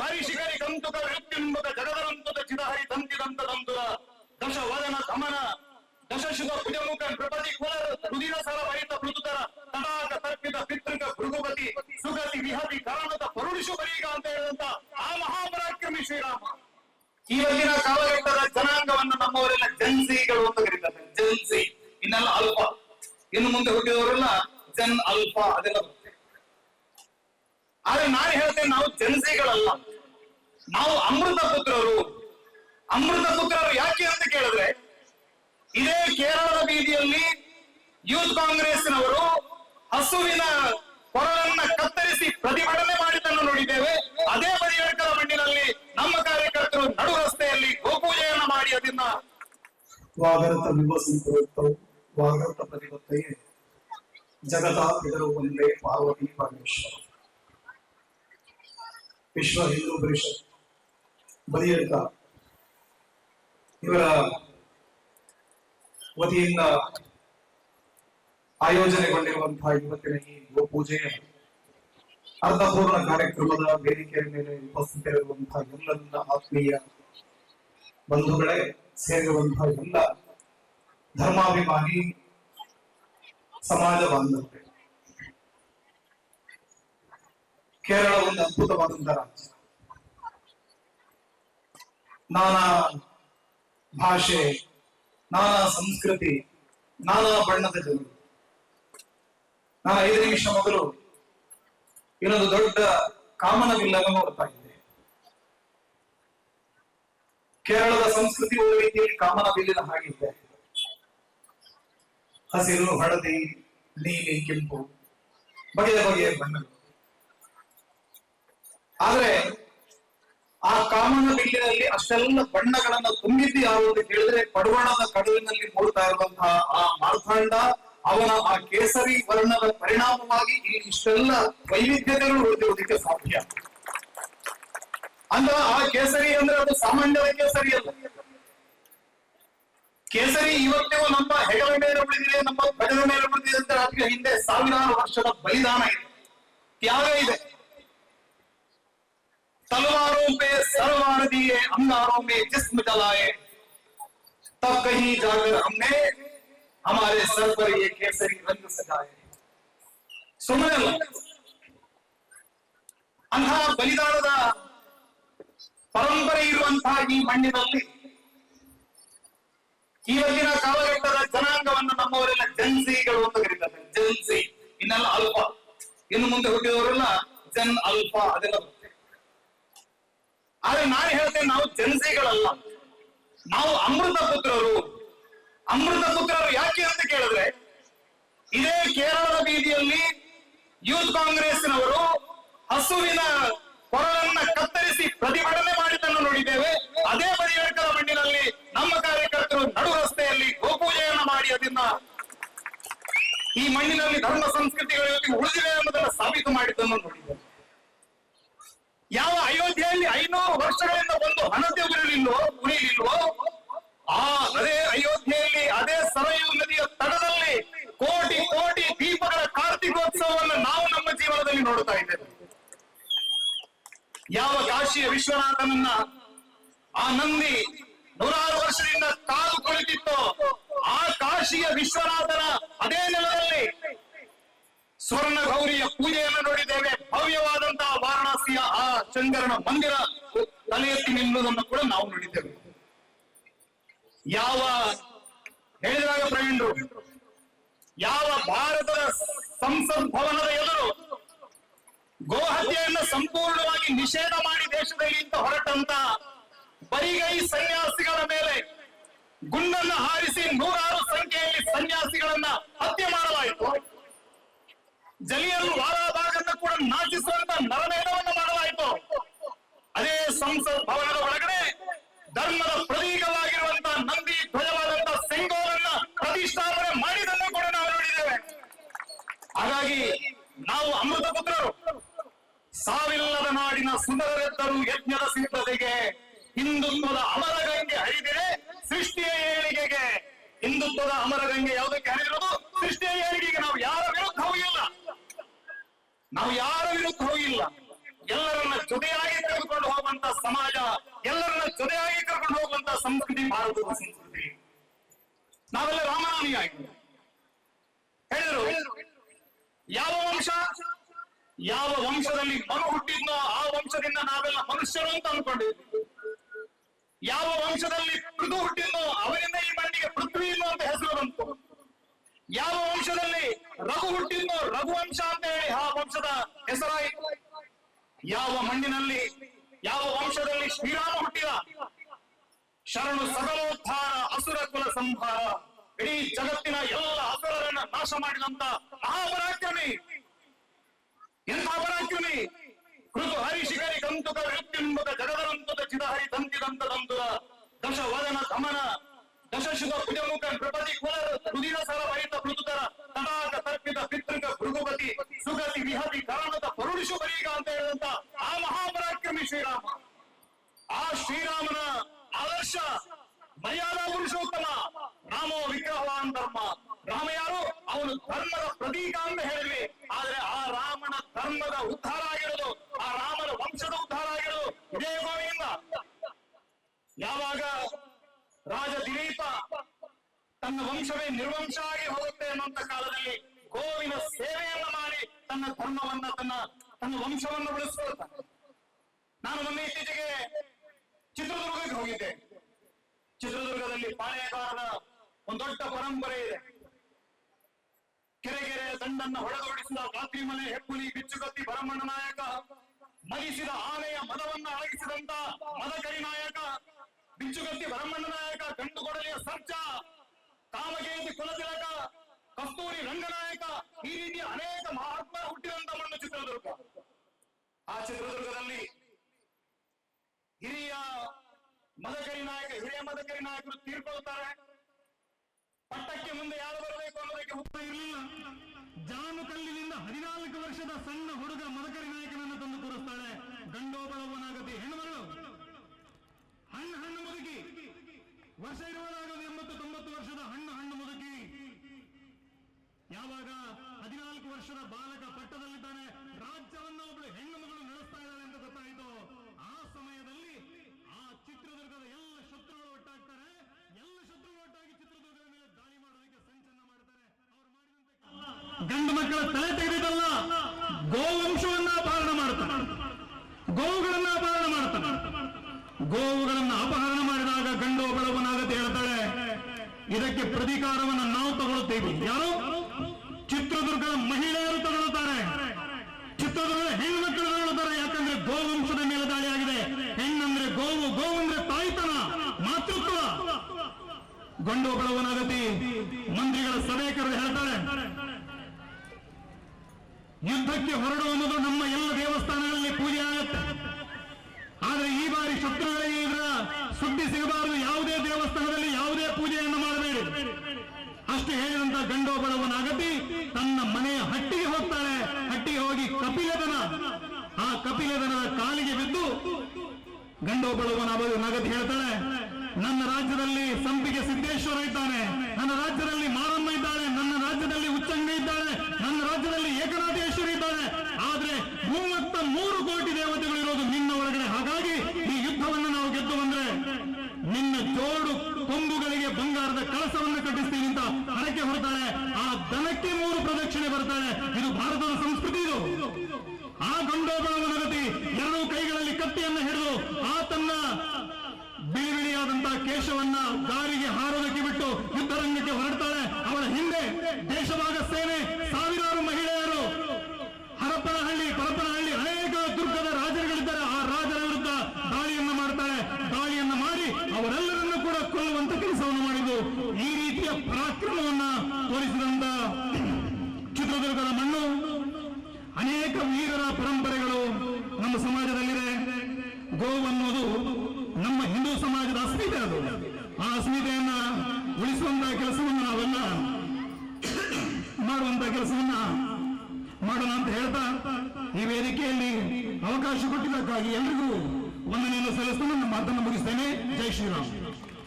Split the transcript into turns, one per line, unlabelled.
ಹರಿಶಿಖರಿ ಕಂತುಕ ಮೃತ್ಯುಂಬಕ ಜಗದರಂತುತ ಚಿದಹರಿ ತಂತಿದಂತ ದಂತುರ ದಶ ವದನ ದಮನ ದಶಶುಭ ಭುಜಮುಖ ನೃಪತಿ ಕುಲ ರುದಿರ ಸರ ವಹಿತ ಪೃತುಕರ ತಡಾಕ ತರ್ಪಿತ ಪಿತೃಕ ಭೃಗುಪತಿ, ಸುಗತಿ ವಿಹತಿ ಕಾರಣದ ಪರುಡಿಶು ಬರೀಗ ಅಂತ ಹೇಳಿದಂತ ಆ ಮಹಾಪರಾಕ್ರಮಿ ಶ್ರೀರಾಮ. ಇವತ್ತಿನ ಕಾಲಘಟ್ಟದ ಜನಾಂಗವನ್ನು ನಮ್ಮವರೆಲ್ಲ ಜನ್ಸಿಗಳು ಅಂತ ಕರೀತಾರೆ. ಜನ್ಸಿ ಇನ್ನೆಲ್ಲ ಅಲ್ಪ. ಇನ್ನು ಮುಂದೆ ಹುಟ್ಟಿದವರೆಲ್ಲ ಜನ್ ಅಲ್ಪ ಅದೆಲ್ಲ ಆದ್ರೆ ನಾನು ಹೇಳ್ತೇನೆ ನಾವು ಜನ್ಸಿಗಳಲ್ಲ ನಾವು ಅಮೃತ ಪುತ್ರರು. ಅಮೃತ ಪುತ್ರರು ಯಾಕೆ ಅಂತ ಕೇಳಿದ್ರೆ, ಇದೇ ಕೇರಳದ ಬೀದಿಯಲ್ಲಿ ಯೂತ್ ಕಾಂಗ್ರೆಸ್ನವರು ಹಸುವಿನ ಕೊರಳನ್ನ ಕತ್ತರಿಸಿ ಪ್ರತಿಭಟನೆ ಮಾಡಿದ್ದನ್ನು ನೋಡಿದ್ದೇವೆ. ಅದೇ ಬದಿಯಡ್ಕಲ ಮಣ್ಣಿನಲ್ಲಿ ನಮ್ಮ ಕಾರ್ಯಕರ್ತರು ನಡು ರಸ್ತೆಯಲ್ಲಿ ಗೋಪೂಜೆಯನ್ನ ಮಾಡಿ ಅದನ್ನ
ವಾಗರತ ವಿಭಸಂತರು ವಾಗರತ ಪ್ರತಿಪತ್ತೆಯೇ ಜಗತ ಇದರ ಒಂದೇ ಪಾರ್ವತಿ ಪರಮೇಶ್ವರ. ವಿಶ್ವ ಹಿಂದೂ ಪರಿಷತ್. ಬದಿಯಡ್ಕ ಇವರ ವತಿಯಿಂದ ಆಯೋಜನೆಗೊಂಡಿರುವಂತಹ ಇವತ್ತಿನ ಈ ಗೋಪೂಜೆಯ ಅರ್ಥಪೂರ್ಣ ಕಾರ್ಯಕ್ರಮದ ವೇದಿಕೆಯ ಮೇಲೆ ಉಪಸ್ಥಿತರಿರುವಂತಹ ಎಲ್ಲ ಆತ್ಮೀಯ ಬಂಧುಗಳೇ ಸೇರಿರುವಂತಹ ಎಲ್ಲ ಧರ್ಮಾಭಿಮಾನಿ ಸಮಾಜ ಬಾಂಧವರೇ ಕೇರಳ ಒಂದು ಅದ್ಭುತವಾದಂತಹ ರಾಜ್ಯ. ನಾನಾ ಭಾಷೆ, ನಾನಾ ಸಂಸ್ಕೃತಿ, ನಾನಾ ಬಣ್ಣದ ಜನರು ನಾನು ಐದು ನಿಮಿಷ ಮೊದಲು ಇನ್ನೊಂದು ದೊಡ್ಡ ಕಾಮನವಿಲ್ಲನ್ನು ನೋಡ್ತಾ ಇದ್ದೆ ಕೇರಳದ ಸಂಸ್ಕೃತಿ ರೀತಿಯಲ್ಲಿ ಕಾಮನವಿಲ್ಲಿನ ಹಾಗಿದ್ದೆ. ಹಸಿರು, ಹಳದಿ, ನೀಲಿ, ಕೆಂಪು, ಬಗೆಯ ಬಗೆಯ ಬಣ್ಣಗಳು. ಆದ್ರೆ ಆ ಕಾಮನ ಬಿಲ್ಲಿನಲ್ಲಿ ಅಷ್ಟೆಲ್ಲ ಬಣ್ಣಗಳನ್ನ ತುಂಬಿದ್ದು ಯಾರು ಅಂತ ಹೇಳಿದ್ರೆ ಪಡುವಣದ ಕಡಲಿನಲ್ಲಿ ಮೂಡ್ತಾ ಇರುವಂತಹ ಆ ಮಾರ್ತಾಂಡ, ಅವನ ಆ ಕೇಸರಿ ವರ್ಣದ ಪರಿಣಾಮವಾಗಿ ಇಲ್ಲಿ ಇಷ್ಟೆಲ್ಲ ವೈವಿಧ್ಯತೆಗಳು ಉಳಿದಿರುವುದಕ್ಕೆ ಸಾಧ್ಯ. ಅಂದ್ರೆ ಆ ಕೇಸರಿ ಅಂದ್ರೆ ಅದು ಸಾಮಾನ್ಯದ ಕೇಸರಿ ಅಲ್ಲ. ಕೇಸರಿ ಇವತ್ತೇ ನಮ್ಮ ಹೆಗಲ ಮೇಲೆ ಉಳಿದಿದೆ, ನಮ್ಮ ಭಜನ ಮೇಲೆ ಉಳಿದಿದೆ ಅಂತ ಅದಕ್ಕೆ ಹಿಂದೆ ಸಾವಿರಾರು ವರ್ಷದ ಬಲಿದಾನ ಇದೆ. ತ್ಯಾಗ ಇದೆ. तलवारों पे सरवार दिए अंगारों में जिस्म जलाए तब कहीं जाकर हमने हमारे सर पर ये केसरी रंग सजाए ಸುಮ್ಮನೆ ಅಲ್ಲ ಅಂತಹ ಬಲಿದಾನದ ಪರಂಪರೆ ಇರುವಂತಹ ಈ ಮಣ್ಣಿನಲ್ಲಿ ಇವತ್ತಿನ ಕಾಲಘಟ್ಟದ ಜನಾಂಗವನ್ನು ನಮ್ಮವರೆಲ್ಲ ಜನ್ಸಿಗಳು ಅಂತ ಕರೀತಾರೆ ಜನ್ಸಿ ಇನ್ನೆಲ್ಲ ಅಲ್ಪ ಇನ್ನು ಮುಂದೆ ಹುಟ್ಟಿದವರೆಲ್ಲ ಜನ್ ಅಲ್ಪ ಅದೆಲ್ಲ ಬರುತ್ತೆ ಆದ್ರೆ ನಾನು ಹೇಳ್ತೇನೆ ನಾವು ಜನಸಿಗಳಲ್ಲ ನಾವು ಅಮೃತ ಪುತ್ರರು. ಅಮೃತ ಪುತ್ರರು ಯಾಕೆ ಅಂತ ಕೇಳಿದ್ರೆ, ಇದೇ ಕೇರಳದ ಬೀದಿಯಲ್ಲಿ ಯೂತ್ ಕಾಂಗ್ರೆಸ್ನವರು ಹಸುವಿನ ಕೊರಳನ್ನ ಕತ್ತರಿಸಿ ಪ್ರತಿಭಟನೆ ಮಾಡಿದ್ದನ್ನು ನೋಡಿದ್ದೇವೆ. ಅದೇ ಬದಿಯಡ್ಕರ ಮಣ್ಣಿನಲ್ಲಿ ನಮ್ಮ ಕಾರ್ಯಕರ್ತರು ನಡು ರಸ್ತೆಯಲ್ಲಿ ಗೋಪೂಜೆಯನ್ನು ಮಾಡಿ ಅದನ್ನ ಈ ಮಣ್ಣಿನಲ್ಲಿ ಧರ್ಮ ಸಂಸ್ಕೃತಿಗಳು ಉಳಿದಿವೆ ಎಂಬುದನ್ನು ಸಾಬೀತು ಮಾಡಿದ್ದನ್ನು ನೋಡಿದ್ದೇವೆ. ಯಾವ ಅಯೋಧ್ಯೆಯಲ್ಲಿ ಐನೂರು ವರ್ಷಗಳಿಂದ ಒಂದು ಹಣತೆ ಉರಿಲಿಲ್ವೋ ಉರಿಲಿಲ್ವೋ ಆ ಅದೇ ಅಯೋಧ್ಯೆಯಲ್ಲಿ, ಅದೇ ಸರಯು ನದಿಯ ತಡದಲ್ಲಿ ಕೋಟಿ ಕೋಟಿ ದೀಪಗಳ ಕಾರ್ತಿಕೋತ್ಸವವನ್ನು ನಾವು ನಮ್ಮ ಜೀವನದಲ್ಲಿ ನೋಡ್ತಾ ಇದ್ದೇವೆ. ಯಾವ ಕಾಶಿಯ ವಿಶ್ವನಾಥನನ್ನ ಆ ನಂದಿ ನೂರಾರು ವರ್ಷದಿಂದ ಕಾಲು ಕುಳಿತಿತ್ತು, ಆ ಕಾಶಿಯ ವಿಶ್ವನಾಥನ ಅದೇ ನೆಲದಲ್ಲಿ ಸ್ವರ್ಣ ಗೌರಿಯ ಪೂಜೆಯನ್ನು ನೋಡಿದ್ದೇವೆ. ಭವ್ಯವಾದಂತಹ ವಾರಣಾಸಿಯ ಆ ಚಂದ್ರನ ಮಂದಿರ ತಲೆ ಎತ್ತಿ ನಿಲ್ಲುವುದನ್ನು ಕೂಡ ನಾವು ನೋಡಿದ್ದೇವೆ. ಯಾವ ಹೇಳಿದಾಗ ಪ್ರವೀಣರು, ಯಾವ ಭಾರತದ ಸಂಸತ್ ಭವನದ ಎದುರು ಗೋಹತ್ಯೆಯನ್ನು ಸಂಪೂರ್ಣವಾಗಿ ನಿಷೇಧ ಮಾಡಿ ದೇಶದಲ್ಲಿ ಇಂತ ಹೊರಟಂತ ಬರಿಗೈ ಸನ್ಯಾಸಿಗಳ ಮೇಲೆ ಗುಂಡನ್ನು ಹಾರಿಸಿ ನೂರಾರು ಸಂಖ್ಯೆಯಲ್ಲಿ ಸನ್ಯಾಸಿಗಳನ್ನ ಹತ್ಯೆ ಮಾಡಲಾಯಿತು. ಜಲಿಯರು ವಾರಾಭಾಗವನ್ನು ಕೂಡ ನಾಚಿಸುವಂತ ನರಮೇಧವನ್ನು ಮಾಡಲಾಯಿತು. ಅದೇ ಸಂಸತ್ ಭವನದ ಒಳಗಡೆ ಧರ್ಮದ ಪ್ರತೀಕವಾಗಿರುವಂತಹ ನಂದಿ ಧ್ವಜವಾದಂತಹ ನಾವು ಯಾರ ವಿರುದ್ಧ ಇಲ್ಲ ಎಲ್ಲರನ್ನ ಜೊತೆಯಾಗಿ ತೆಗೆದುಕೊಂಡು ಹೋಗುವಂತ ಸಮಾಜ, ಎಲ್ಲರನ್ನ ಜೊತೆಯಾಗಿ ಕರ್ಕೊಂಡು ಹೋಗುವಂತ ಸಂಸ್ಕೃತಿ ಭಾರತದ ಸಂಸ್ಕೃತಿ. ನಾವೆಲ್ಲ ರಾಮನಾಮಿಯಾಗಿ ಹೇಳಿದ್ರು, ಯಾವ ವಂಶ, ಯಾವ ವಂಶದಲ್ಲಿ ಮನು ಹುಟ್ಟಿದ್ನೋ ಆ ವಂಶದಿಂದ ನಾವೆಲ್ಲ ಮನುಷ್ಯರು ಅಂತ ಅನ್ಕೊಂಡಿದ್ವಿ ಯಾವ ವಂಶದಲ್ಲಿ ಪೃಥು ಹುಟ್ಟಿದ್ನೋ ಅವರಿಂದ ಈ ಮಣ್ಣಿಗೆ ಪೃಥ್ವಿ ಅಂತ ಹೆಸರು ಬಂತು. ಯಾವ ವಂಶದಲ್ಲಿ ರಘು ಹುಟ್ಟಿದ್ದು ರಘುವಂಶ ಅಂತ ಹೇಳಿ ಆ ವಂಶದ ಹೆಸರಾಯಿತು ಯಾವ ಮಣ್ಣಿನಲ್ಲಿ, ಯಾವ ವಂಶದಲ್ಲಿ ಶ್ರೀರಾಮ ಹುಟ್ಟಿದ? ಶರಣು ಸಕಲೋದ್ಧಾರ ಅಸುರ ಕುಲ ಸಂಹಾರ. ಇಡೀ ಜಗತ್ತಿನ ಎಲ್ಲ ಅಸುರರನ್ನ ನಾಶ ಮಾಡಿದಂತ ಮಹಾಪರಾಕ್ರಮಿ. ಎಂಥ ಪರಾಕ್ರಮಿ? ಕೃತು ಹರಿಶಿಖರಿ ಕಂತುಕ ವೃತ್ತಿಂಬಕ ಜಗದರಂತದ ಚಿದಹರಿ ತಂತಿದಂತ ದಂತುರ ದಶ ವದನ ದಮನ ದಶಶುಭ ಪುಜಮುಖ ನೃಪತಿ ಕುಲ ರುದಿನ ಸರ ವಹಿತ ಪೃತುತರ ತಡಾಕ ತರ್ಪಿತ ಪಿತೃಕ ಭೃಗುಪತಿ ಸುಗತಿ ವಿಹತಿ ಕಾರಣದ ಪರುಡಿಸು ಬರೀಗ ಅಂತ ಹೇಳಿದಂತ ಆ ಮಹಾಪರಾಕ್ರಮಿ ಶ್ರೀರಾಮ. ಆ ಶ್ರೀರಾಮನ ಆದರ್ಶ ಮರ್ಯಾದಾ ಪುರುಷೋತ್ತಮ ರಾಮೋ ವಿಗ್ರಹವಾನ್ ಧರ್ಮ. ರಾಮ ಯಾರು? ಅವನು ಧರ್ಮದ ಪ್ರತೀಕ ಅಂತ ಹೇಳಿದ್ವಿ. ಆದ್ರೆ ಆ ರಾಮನ ಧರ್ಮದ ಉದ್ಧಾರ ಆಗಿರೋದು, ಆ ರಾಮನ ವಂಶದ ಉದ್ಧಾರ ಆಗಿರೋದು ಇದೇ ಗೋವಿಂದ ಯಾವಾಗ ರಾಜ ದಿಲೀಪ ತನ್ನ ವಂಶವೇ ನಿರ್ವಂಶ ಧರ್ಮವನ್ನ ತನ್ನ ತನ್ನ ವಂಶವನ್ನು ಬೆಳೆಸ್ಕೊಳ್ತಾನೆ ನಾನು ಮೊನ್ನೆ ಇತ್ತೀಚೆಗೆ ಚಿತ್ರದುರ್ಗಕ್ಕೆ ಹೋಗಿದ್ದೆ. ಚಿತ್ರದುರ್ಗದಲ್ಲಿ ಪಾಳೆಯಗಾರರ ಒಂದು ದೊಡ್ಡ ಪರಂಪರೆ ಇದೆ. ಕೆರೆಗೆರೆ ದಂಡನ್ನ ಹೊಡೆದೋಡಿಸಿದ ಮನೆ ಹೆಪ್ಪುಲಿ ಬಿಚ್ಚುಗತ್ತಿ, ಭರಮಣ್ಣ ನಾಯಕ ಮಲಿಸಿದ ಆನೆಯ ಮದವನ್ನ ಅಳಗಿಸಿದಂತ ಮದಕರಿ ನಾಯಕ, ಬಿಚ್ಚುಗತ್ತಿ, ಭರಮಣ್ಣ ನಾಯಕ, ಗಂಡು ಕೊಡಲಿಯ ಸರ್ಜ, ಕಾಮಗೇಂದಿ ಕುಲತಿಲಕ, ಕಸ್ತೂರಿ ರಂಗನಾಯಕ ಈ ರೀತಿಯ ಅನೇಕ ಮಹಾತ್ಮ ಹುಟ್ಟಿದಂತ ಮಣ್ಣು ಚಿತ್ರದುರ್ಗ. ಆ ಚಿತ್ರದುರ್ಗದಲ್ಲಿ ಹಿರಿಯ ಮದಕರಿ ನಾಯಕ, ಹಿರಿಯ ಮದಕರಿ ನಾಯಕರು ತೀರ್ಕೊಳ್ತಾರೆ ಪಟ್ಟಕ್ಕೆ ಮುಂದೆ ಯಾರು ಬರಬೇಕು ಅನ್ನೋದಕ್ಕೆ ಉತ್ತರ ಇರಲಿಲ್ಲ.
ಜಾನು ಕಲ್ಲಿನಿಂದ ಹದಿನಾಲ್ಕು ವರ್ಷದ ಸಣ್ಣ ಹುಡುಗ ಮದಕರಿ ನಾಯಕನನ್ನು ತಂದು ಕೂರಿಸ್ತಾಳೆ. ಗಂಡೋಬಳವನಾಗತಿ ಹೆಣ್ಣುಮಗಳು. ಹಣ್ಣು ಹಣ್ಣು ಮುದುಕಿ. ವರ್ಷ ಇರುವುದಾಗದು ಎಂಬತ್ತು ತೊಂಬತ್ತು ವರ್ಷದ ಹಣ್ಣು ಹಣ್ಣು ಮುದುಕಿ ಯಾವಾಗ ಹದಿನಾಲ್ಕು ವರ್ಷದ ಬಾಲಕ ಪಟ್ಟದಲ್ಲಿದ್ದಾನೆ. ರಾಜ್ಯವನ್ನ ಒಬ್ಬಳು ಹೆಣ್ಣು ಮಗಳು ನಡೆಸ್ತಾ ಇದ್ದಾಳೆ ಅಂತ ಗೊತ್ತಾಯಿತು. ಆ ಸಮಯದಲ್ಲಿ ಆ ಚಿತ್ರದುರ್ಗದ ಎಲ್ಲ ಶತ್ರುಗಳು ಒಟ್ಟಾಗ್ತಾರೆ. ಎಲ್ಲ ಶತ್ರುಗಳು ಒಟ್ಟಾಗಿ ಚಿತ್ರದುರ್ಗದ ಮೇಲೆ ದಾಳಿ ಮಾಡೋದಕ್ಕೆ ಸಂಚನ್ನ ಮಾಡ್ತಾರೆ. ಅವ್ರು ಮಾಡಿದಂತೆ ಗಂಡು ಮಕ್ಕಳ ತಲೆ ತೆಗೆದಿದ್ದಲ್ಲ, ಗೋವಂಶವನ್ನ ಅಪಹರಣ ಮಾಡ್ತಾರೆ. ಗೋವುಗಳನ್ನ ಅಪಹರಣ ಮಾಡ್ತಾರೆ. ಗೋವುಗಳನ್ನ ಅಪಹರಣ ಮಾಡಿದಾಗ ಗಂಡು ಒಬ್ಬಳವನಾಗತ್ತೆ ಹೇಳ್ತಾಳೆ, ಇದಕ್ಕೆ ಪ್ರತೀಕಾರವನ್ನು ನಾವು ತಗೊಳ್ಳುತ್ತೇವೆ ಯಾರು? ಚಿತ್ರದುರ್ಗದ ಮಹಿಳೆಯರು ತಗೊಳ್ಳುತ್ತಾರೆ ಚಿತ್ರದುರ್ಗದ ಹೆಣ್ಣು ಮಕ್ಕಳು ತಗೊಳ್ಳುತ್ತಾರೆ ಯಾಕಂದ್ರೆ ಗೋವಂಶದ ಮೇಲೆ ದಾಳಿ ಆಗಿದೆ. ಹೆಣ್ಣಂದ್ರೆ ಗೋವು, ಗೋವಂದ್ರೆ ತಾಯ್ತನ, ಮಾತೃತ್ವ. ಗಂಡು ಬಳವನಾಗತಿ ಮಂತ್ರಿಗಳ ಸಭೆ ಕರೆದು ಹೇಳ್ತಾಳೆ ಯುದ್ಧಕ್ಕೆ ಹೊರಡು ಅನ್ನೋದು ನಮ್ಮ ಎಲ್ಲ ದೇವಸ್ಥಾನಗಳಲ್ಲಿ ಪೂಜೆ ಆಗುತ್ತೆ. ಆದ್ರೆ ಈ ಬಾರಿ ಶತ್ರುಗಳಿಗೆ ಇದರ ಸುದ್ದಿ ಸಿಗಬಾರದು. ಯಾವುದೇ ದೇವಸ್ಥಾನದಲ್ಲಿ ಯಾವುದೇ ಪೂಜೆಯನ್ನು ಮಾಡಬೇಡಿ. ಅಷ್ಟು ಗಂಡೋಬಳವನಾಗತಿ ತನ್ನ ಮನೆಯ ಹಟ್ಟಿಗೆ ಹೋಗ್ತಾಳೆ. ಹಟ್ಟಿಗೆ ಹೋಗಿ ಕಪಿಲದನ ಆ ಕಪಿಲದನದ ಕಾಲಿಗೆ ಬಿದ್ದು ಗಂಡೋಬಳವನ ನಗತಿ ಹೇಳ್ತಾಳೆ, ನನ್ನ ರಾಜ್ಯದಲ್ಲಿ ಸಂಪಿಗೆ ಸಿದ್ದೇಶ್ವರ ಇದ್ದಾನೆ. ನನ್ನ ರಾಜ್ಯದಲ್ಲಿ ಮಾರಮ್ಮ ಇದ್ದಾಳೆ. ನನ್ನ ರಾಜ್ಯದಲ್ಲಿ ಉಚ್ಚಂಗ ಇದ್ದಾಳೆ. ನನ್ನ ರಾಜ್ಯದಲ್ಲಿ ಏಕನಾಥೇಶ್ವರಿ ಇದ್ದಾಳೆ. ಆದ್ರೆ ಮೂವತ್ತ ಮೂರು ಕೋಟಿ ದೇವತೆಗಳು ಇರೋದು ನಿನ್ನ ಒಳಗಡೆ. ಹಾಗಾಗಿ ಈ ಯುದ್ಧವನ್ನು ನಾವು ಗೆದ್ದು ಬಂದ್ರೆ ನಿನ್ನ ಜೋಡು ಕೊಂಬುಗಳಿಗೆ ಬಂಗಾರದ ಕಳಸವನ್ನು ಕಟ್ಟಿಸ್ತೀನಿ. ಹರಕೆ ಹೊರತಾಳೆ ಆ ದನಕ್ಕೆ ಮೂರು ಪ್ರದಕ್ಷಿಣೆ ಬರ್ತಾಳೆ. ಇದು ಭಾರತದ ಸಂಸ್ಕೃತಿ ಇದು. ಆ ಗಂಡೋಬಳವನಗತಿ ಎರಡು ಕೈಗಳಲ್ಲಿ ಕತ್ತಿಯನ್ನು ಹಿಡಿದು ಆ ತನ್ನ ಬಿಳಿ ಬಿಳಿಯಾದಂತಹ ಕೇಶವನ್ನ ದಾರಿಗೆ ಹಾರೋದಕ್ಕೆ ಬಿಟ್ಟು ಯುದ್ಧರಂಗಕ್ಕೆ ಹೊರಡ್ತಾಳೆ. ಅವಳ ಹಿಂದೆ ದೇಶಭಾಗ ಸೇನೆ ಸಾವಿರಾರು ಮಹಿಳೆಯರು. ಹರಪನಹಳ್ಳಿ ಪರಪ್ಪನಹಳ್ಳಿ ಅನೇಕ ದುರ್ಗದ ರಾಜರುಗಳಿದ್ದಾರೆ. ಆ ರಾಜರ ವಿರುದ್ಧ ದಾಳಿಯನ್ನು ಮಾಡ್ತಾಳೆ. ದಾಳಿಯನ್ನು ಮಾಡಿ ಅವರೆಲ್ಲರನ್ನು ಕೂಡ ಕೊಲ್ಲುವಂತ ಕೆಲಸವನ್ನು ಮಾಡಿದ್ದು. ಈ ರೀತಿಯ ಪರಾಕ್ರಮವನ್ನ ತೋರಿಸಿದಂತ ಚಿತ್ರದುರ್ಗದ ಮಣ್ಣು. ಅನೇಕ ವೀರರ ಪರಂಪರೆಗಳು ನಮ್ಮ ಸಮಾಜದಲ್ಲಿದೆ. ಗೋವನ್ನೋದು ನಮ್ಮ ಹಿಂದೂ ಸಮಾಜದ ಅಸ್ಮಿತೆ ಅದು. ಆ ಅಸ್ಮಿತೆಯನ್ನ ಉಳಿಸುವಂತಹ ಕೆಲಸವನ್ನು ನಾವೆಲ್ಲ ಮಾಡುವಂತ ಕೆಲಸವನ್ನ ಮಾಡೋಣ ಅಂತ ಹೇಳ್ತಾ ಈ ವೇದಿಕೆಯಲ್ಲಿ ಅವಕಾಶ ಕೊಟ್ಟಿದ್ದಕ್ಕಾಗಿ ಎಲ್ರಿಗೂ ವಂದನೆಯನ್ನು ಸಲ್ಲಿಸ್ತಾ ನನ್ನ ಮಾತನ್ನು ಮುಗಿಸ್ತೇನೆ. ಜೈ ಶ್ರೀರಾಮ್.